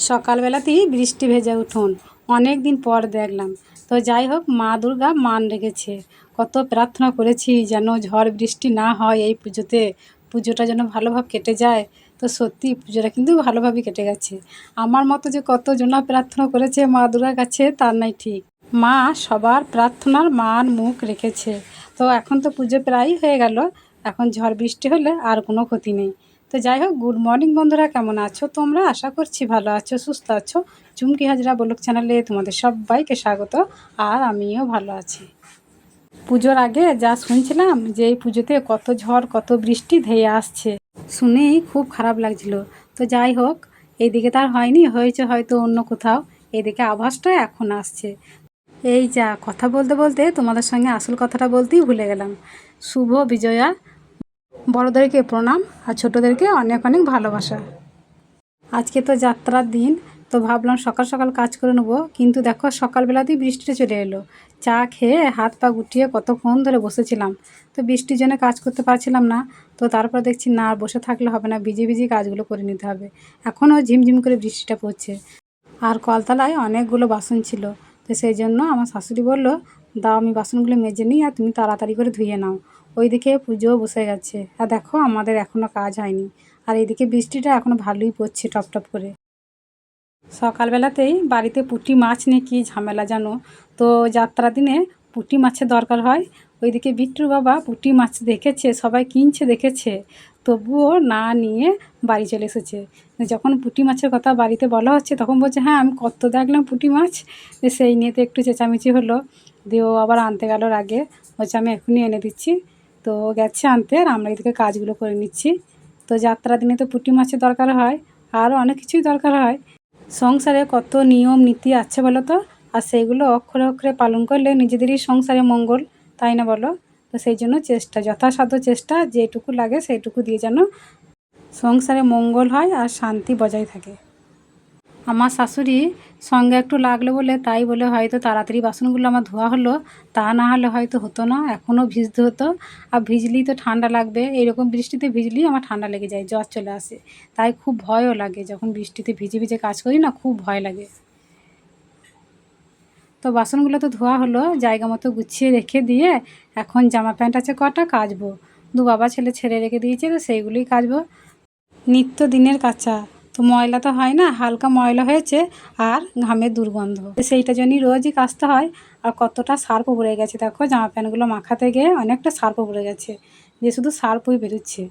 সকালবেলাতেই বৃষ্টি ভেজা উঠোন। অনেক দিন পর দেখলাম। তো যাই হোক, মা দুর্গা মান রেখেছে। কত প্রার্থনা করেছি যেন ঝড় বৃষ্টি না হয় এই পুজোতে। পুজোটা যেন ভালোভাবে কেটে যায়। তো সত্যি পুজোটা কিন্তু ভালোভাবেই কেটে গেছে। আমার মতো যে কতজনা প্রার্থনা করেছে মা দুর্গার কাছে তার নাই ঠিক। মা সবার প্রার্থনার মান মুখ রেখেছে। তো এখন তো পুজো প্রায়ই হয়ে গেল। এখন ঝড় বৃষ্টি হলে আর কোনো ক্ষতি নেই। তো যাই হোক গুড মর্নিং বন্ধুরা, কেমন আছো তোমরা? আশা করছি ভালো আছো, সুস্থ আছো। চুমকি হাজরা বলক চ্যানেলে তোমাদের সবাইকে স্বাগত, আর আমিও ভালো আছি। পুজোর আগে যা শুনছিলাম যে এই পুজোতে কত ঝড়, কত বৃষ্টি ধেয়ে আসছে, শুনেই খুব খারাপ লাগছিল। তো যাই হোক এইদিকে তার হয়নি, হয়েছে হয়তো অন্য কোথাও এদিকে আভাসটা এখন আসছে। এই যা, কথা বলতে বলতে তোমাদের সঙ্গে আসল কথাটা বলতেই ভুলে গেলাম। শুভ বিজয়া বড়োদেরকে প্রণাম আর ছোটোদেরকে অনেক অনেক ভালোবাসা। আজকে তো যাত্রার দিন, তো ভাবলাম সকাল সকাল কাজ করে নেব, কিন্তু দেখো সকালবেলাতেই বৃষ্টিটা চলে এলো। চা খেয়ে হাত পা গুটিয়ে কতক্ষণ ধরে বসেছিলাম। তো বৃষ্টির জন্য কাজ করতে পারছিলাম না, তো তারপর দেখছি না, আর বসে থাকলে হবে না, ভিজে ভিজে কাজগুলো করে নিতে হবে। এখনও ঝিমঝিম করে বৃষ্টিটা পড়ছে। আর কলতলায় অনেকগুলো বাসন ছিল, তো সেই জন্য আমার শাশুড়ি বলল, দাও, আমি বাসনগুলো মেজে নিই আর তুমি তাড়াতাড়ি করে ধুয়ে নাও। ওইদিকে পুজোও বসে গেছে। আর দেখো, আমাদের এখনও কাজ হয়নি। আর এইদিকে বৃষ্টিটা এখনও ভালোই পড়ছে টপ টপ করে। সকালবেলাতেই বাড়িতে পুঁটি মাছ নিয়ে কী ঝামেলা জানো? তো যাত্রার দিনে পুঁটি মাছের দরকার হয়। ওইদিকে বিট্টুর বাবা পুঁটি মাছ দেখেছে, সবাই কিনছে, দেখেছে। তবুও না নিয়ে বাড়ি চলে এসেছে। যখন পুঁটি মাছের কথা বাড়িতে বলা হচ্ছে, তখন বলছে হ্যাঁ আমি কত দেখলাম পুঁটি মাছ। সেই নিয়ে তো একটু চেঁচামেচি হলো। দিয়ে ও আবার আনতে গেল আগে বলছে, আমি এখনই এনে দিচ্ছি। তো গেছে আনতে আর আমরা এদিকে কাজগুলো করে নিচ্ছি। তো যাত্রার দিনে তো পুঁটি মাছের দরকার হয়, আরও অনেক কিছুই দরকার হয়। সংসারে কত নিয়ম, নীতি আছে বলো তো? আর সেইগুলো অক্ষরে অক্ষরে পালন করলে নিজেদেরই সংসারে মঙ্গল, তাই না বলো? তো সেই জন্য চেষ্টা, যথাসাধ্য চেষ্টা, যেটুকু লাগে সেইটুকু দিয়ে যেন সংসারে মঙ্গল হয় আর শান্তি বজায় থাকে। আমার শাশুড়ি সঙ্গে একটু লাগল বলে তাই বলে হয়তো তাড়াতাড়ি বাসনগুলো আমার ধোয়া হলো, তা না হলে হয়তো হতো না, এখনও ভিজতে হতো। আর ভিজলেই তো ঠান্ডা লাগবে, এইরকম বৃষ্টিতে ভিজলেই আমার ঠান্ডা লেগে যায়, জ্বর চলে আসে। তাই খুব ভয়ও লাগে, যখন বৃষ্টিতে ভিজে ভিজে কাজ করি না, খুব ভয় লাগে। তো বাসনগুলো তো ধোয়া হলো, জায়গা মতো গুছিয়ে রেখে দিয়ে এখন জামা প্যান্ট আছে কটা কাচবো। দু বাবা ছেলে ছেড়ে রেখে দিয়েছে, তো সেইগুলোই কাচবো। নিত্য দিনের কাঁচা। তো ময়লা তো হয় না, হালকা ময়লা হয়েছে আর ঘামের দুর্গন্ধ। সেইটা জন্যই রোজই কাচতে হয়। আর কতটা সার্প পড়ে গেছে দেখো, জামা প্যান্টগুলো মাখাতে গিয়ে অনেকটা সার্পও পড়ে গেছে, যে শুধু সার্পই বেরোচ্ছে।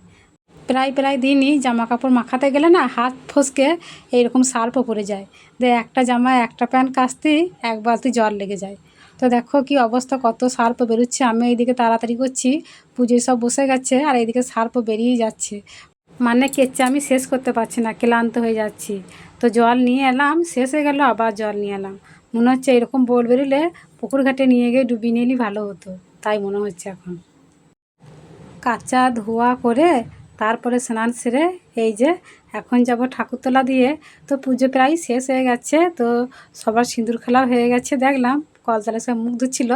প্রায় প্রায় দিনই জামা কাপড় মাখাতে গেলে না হাত ফসকে এইরকম সার্পও পড়ে যায়। যে একটা জামা, একটা প্যান্ট কাচতেই এক বালতি জল লেগে যায়। তো দেখো কি অবস্থা, কত সার্প বেরোচ্ছে। আমি এইদিকে তাড়াতাড়ি করছি, পুজোয় সব বসে গেছে আর এইদিকে সার্প বেরিয়েই যাচ্ছে। মানে কেচ্ছে আমি শেষ করতে পারছি না, ক্লান্ত হয়ে যাচ্ছি। তো জল নিয়ে এলাম, শেষ হয়ে গেল, আবার জল নিয়ে এলাম। মনে হচ্ছে এরকম বোল বেরোলে পুকুর ঘাটে নিয়ে গিয়ে ডুবিয়ে নিলেই ভালো হতো, তাই মনে হচ্ছে এখন। কাঁচা ধোয়া করে তারপরে স্নান সেরে এই যে এখন যাব ঠাকুরতলা দিয়ে, তো পুজো প্রায় শেষ হয়ে গেছে, তো সবার সিঁদুর খেলাও হয়ে গেছে, দেখলাম কলতলা সব মুখ ধুচ্ছিল।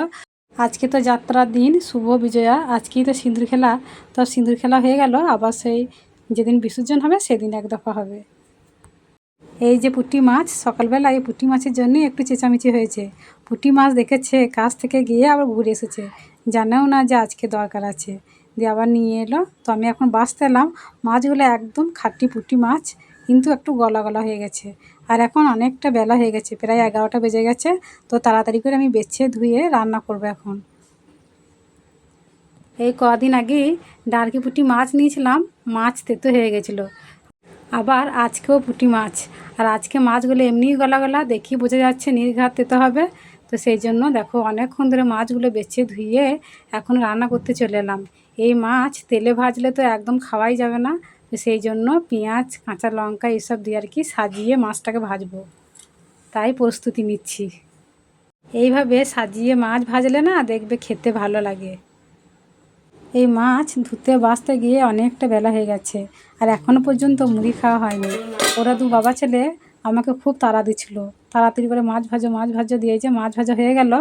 আজকে তো যাত্রার দিন, শুভ বিজয়া, আজকেই তো সিঁদুর খেলা, তো সিঁদুর খেলা হয়ে গেল, আবার সেই যেদিন বিসর্জন হবে, সেদিন এক দফা হবে। এই যে পুঁটি মাছ, সকালবেলা এই পুঁটি মাছের জন্যই একটু চেঁচামেচি হয়েছে। পুঁটি মাছ দেখেছে কাছ থেকে গিয়ে আবার ঘুরে এসেছে। জানেও না যে আজকে দরকার আছে। দিয়ে আবার নিয়ে এলো। তো আমি এখন বাঁচতে এলাম। মাছগুলো একদম খাটি পুঁটি মাছ, কিন্তু একটু গলা গলা হয়ে গেছে। আর এখন অনেকটা বেলা হয়ে গেছে, প্রায় এগারোটা বেজে গেছে। তো তাড়াতাড়ি করে আমি বেছে ধুয়ে রান্না করব এখন। এই কদিন আগেই ডার্কি পুঁটি মাছ নিয়েছিলাম, মাছ তেতো হয়ে গেছিল। আবার আজকেও পুঁটি মাছ। আর আজকে মাছগুলো এমনিই গলা গলা দেখি বোঝা যাচ্ছে নির্ঘাত তেতে হবে। তো সেই জন্য দেখো, অনেকক্ষণ ধরে মাছগুলো বেছে ধুয়ে এখন রান্না করতে চলে এলাম। এই মাছ তেলে ভাজলে তো একদম খাওয়াই যাবে না। তো সেই জন্য পেঁয়াজ, কাঁচা লঙ্কা এসব দিয়ে আর কি সাজিয়ে মাছটাকে ভাজবো। তাই প্রস্তুতি নিচ্ছি। এইভাবে সাজিয়ে মাছ ভাজলে না দেখবে খেতে ভালো লাগে। এই মাছ ধুতে, বাঁচতে গিয়ে অনেকটা বেলা হয়ে গেছে আর এখনও পর্যন্ত মুড়ি খাওয়া হয়নি। ওরা দু বাবা ছেলে আমাকে খুব তাড়া দিচ্ছিল। তাড়াতাড়ি করে মাছ ভাজো মাছ ভাজো দিয়েছে মাছ ভাজা হয়ে গেল,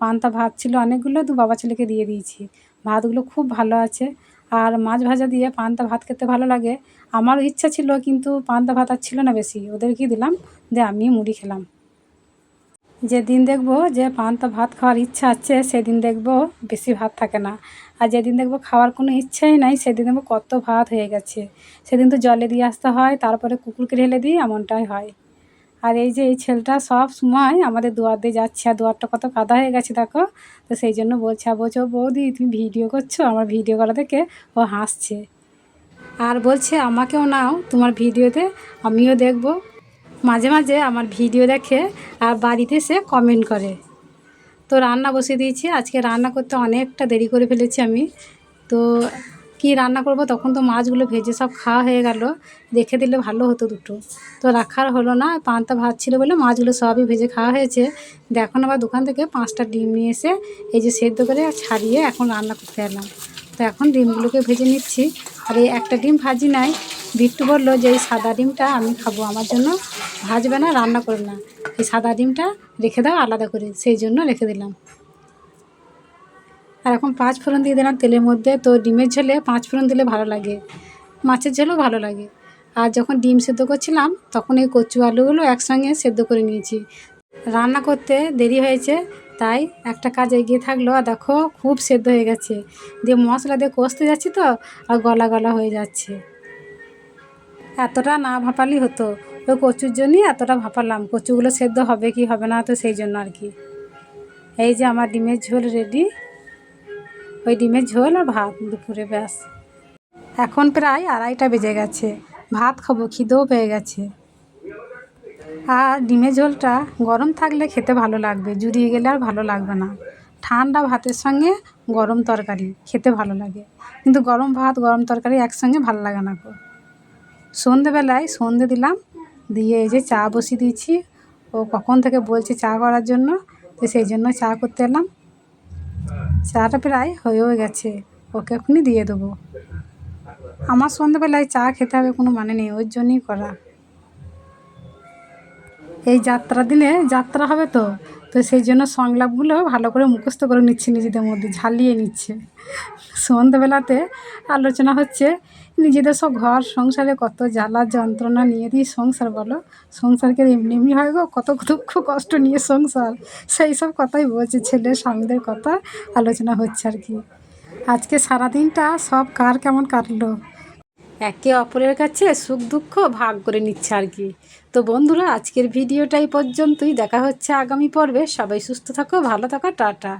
পান্তা ভাত ছিল অনেকগুলো দু বাবা ছেলেকে দিয়ে দিয়েছি। ভাতগুলো খুব ভালো আছে আর মাছ ভাজা দিয়ে পান্তা ভাত খেতে ভালো লাগে। আমারও ইচ্ছা ছিল কিন্তু পান্তা ভাত আর ছিল না বেশি। ওদেরকেই দিলাম, দিয়ে আমি মুড়ি খেলাম। যেদিন দেখব যে পান্তা ভাত খাওয়ার ইচ্ছা আছে, সেদিন দেখব বেশি ভাত থাকে না। আর যেদিন দেখব খাওয়ার কোনো ইচ্ছাই নাই, সেদিন দেখব কত ভাত হয়ে গেছে। সেদিন তো জলে দিয়ে আসতে হয়, তারপরে কুকুরকে ঢেলে দিই, এমনটাই হয়। আর এই যে এই ছেলেটা সব সময় আমাদের দুয়ার দিয়ে যাচ্ছে, আর দুয়ারটা কত কাদা হয়ে গেছে দেখো। তো সেই জন্য বলছে আর বলছে "ও বৌদি, তুমি ভিডিও করছ? আমার ভিডিও করা দেখে ও হাসছে। আর বলছে, আমাকেও নাও, তোমার ভিডিওতে আমিও দেখব। মাঝে মাঝে আমার ভিডিও দেখে আর বাড়িতে সে কমেন্ট করে। তো রান্না বসিয়ে দিয়েছি। আজকে রান্না করতে অনেকটা দেরি করে ফেলেছি আমি। তো কি রান্না করব? তখন তো মাছগুলো ভেজে সব খাওয়া হয়ে গেল। দেখে দিলে ভালো হতো দুটো। তো রাখার হলো না, পান্তা ভাত ছিল বলে মাছগুলো সবই ভেজে খাওয়া হয়েছে। দিয়ে এখন আবার দোকান থেকে পাঁচটা ডিম নিয়ে এসে এই যে সেদ্ধ করে ছাড়িয়ে এখন রান্না করতে এলাম। তো এখন ডিমগুলোকে ভেজে নিচ্ছি। আর এই একটা ডিম ভাজি নাই বিট্টু বলল যে, এই সাদা ডিমটা আমি খাব আমার জন্য। ভাজবে না, রান্না করে না। এই সাদা ডিমটা রেখে দাও, আলাদা করে। সেই জন্য রেখে দিলাম। আর এখন পাঁচ ফোড়ন দিয়ে দিলাম তেলের মধ্যে। তো ডিমের ঝোলে পাঁচ ফোড়ন দিলে ভালো লাগে। মাছের ঝোলেও ভালো লাগে। আর যখন ডিম সেদ্ধ করছিলাম, তখন এই কচু আলুগুলো একসঙ্গে সেদ্ধ করে নিয়েছি। রান্না করতে দেরি হয়েছে, তাই একটা কাজ এগিয়ে থাকল। আর দেখো, খুব সেদ্ধ হয়ে গেছে। দিয়ে মশলা দিয়ে কষতে যাচ্ছি তো, আর গলা গলা হয়ে যাচ্ছে। এতটা না ভাপালেই হতো। ওই কচুর জন্যই এতটা ভাপালাম। কচুগুলো সেদ্ধ হবে কি হবে না তো সেই জন্য আর কি এই যে আমার ডিমের ঝোল রেডি ওই ডিমের ঝোল আর ভাত দুপুরে ব্যাস। এখন প্রায় আড়াইটা বেজে গেছে। ভাত খাব, খিদেও পেয়ে গেছে। আর ডিমের ঝোলটা গরম থাকলে খেতে ভালো লাগবে। জুড়িয়ে গেলে আর ভালো লাগবে না। ঠান্ডা ভাতের সঙ্গে গরম তরকারি খেতে ভালো লাগে। কিন্তু গরম ভাত, গরম তরকারি একসঙ্গে ভালো লাগে না সন্ধেবেলায় সন্ধে দিলাম, দিয়ে এই যে চা বসিয়ে দিয়েছি। ও কখন থেকে বলছে চা করার জন্য, তো সেই জন্য চা করতে এলাম। চাটা প্রায় হয়েও গেছে, ওকে এখনই দিয়ে দেবো। আমার সন্ধেবেলায় চা খেতে হবে কোনো মানে নেই, ওর জন্যই করা। এই যাত্রা দিনে যাত্রা হবে তো তো সেই জন্য সংলাপগুলো ভালো করে মুখস্থ করে নিচ্ছে নিজেদের মধ্যে, ঝালিয়ে নিচ্ছে। সন্ধ্যেবেলাতে আলোচনা হচ্ছে, নিজেদের সব ঘর, সংসারে কত জ্বালা, যন্ত্রণা নিয়ে দিয়ে সংসার বলো। সংসারকে এমনি এমনি হয় গো, কত দুঃখ, কষ্ট নিয়ে সংসার। সেই সব কথাই বলছে ছেলে, স্বামীদের কথা আলোচনা হচ্ছে আর কি। আজকে সারাদিনটা সব কার কেমন কাটলো? একে অপরের কাছে সুখ দুঃখ ভাগ করে নিচ্ছে আর কি। তো বন্ধুরা, আজকের ভিডিওটাই পর্যন্তই। দেখা হচ্ছে আগামী পর্বে। সবাই সুস্থ থাকো, ভালো থাকো, টাটা।